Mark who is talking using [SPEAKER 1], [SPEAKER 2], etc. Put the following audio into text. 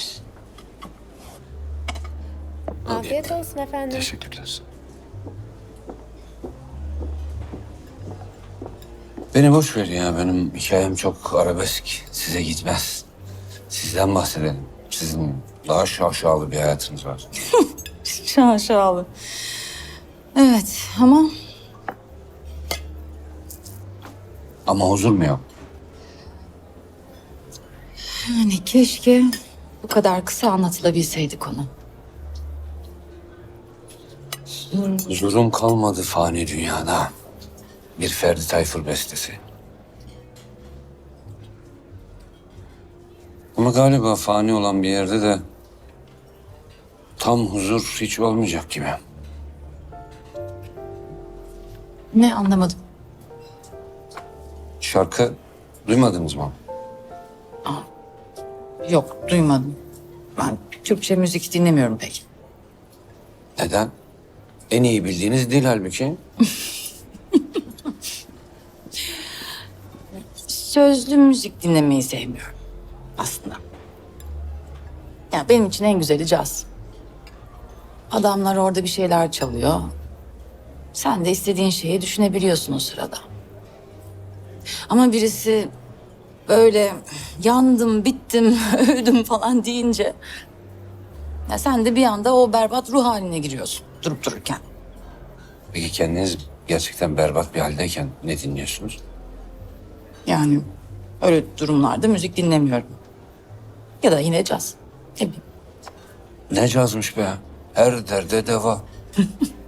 [SPEAKER 1] Görüşürüz. Afiyet olsun efendim.
[SPEAKER 2] Teşekkürler. Beni boş ver ya. Benim hikayem çok arabesk. Size gitmez. Sizden bahsedelim. Sizin daha şaşalı bir hayatınız var.
[SPEAKER 3] Şaşalı. Evet ama
[SPEAKER 2] Ama huzur mu yok?
[SPEAKER 3] yani keşke bu kadar kısa anlatılabilseydi konu.
[SPEAKER 2] Huzurum kalmadı fani dünyada. Bir Ferdi Tayfur bestesi. Ama galiba fani olan bir yerde de tam huzur hiç olmayacak gibi.
[SPEAKER 3] Ne anlamadım.
[SPEAKER 2] Şarkı duymadınız mı?
[SPEAKER 3] Yok duymadım. Ben Türkçe müzik dinlemiyorum pek.
[SPEAKER 2] Neden? En iyi bildiğiniz dil halbuki.
[SPEAKER 3] Sözlü müzik dinlemeyi sevmiyorum aslında. Ya benim için en güzeli caz. Adamlar orada bir şeyler çalıyor. Sen de istediğin şeyi düşünebiliyorsun o sırada. Ama birisi böyle yandım, bittim, öldüm falan deyince... Ya sen de bir anda o berbat ruh haline giriyorsun durup dururken.
[SPEAKER 2] Peki kendiniz gerçekten berbat bir haldeyken ne dinliyorsunuz?
[SPEAKER 3] Yani öyle durumlarda müzik dinlemiyorum. Ya da yine caz. Ne bileyim.
[SPEAKER 2] Ne cazmış be? Her derde deva.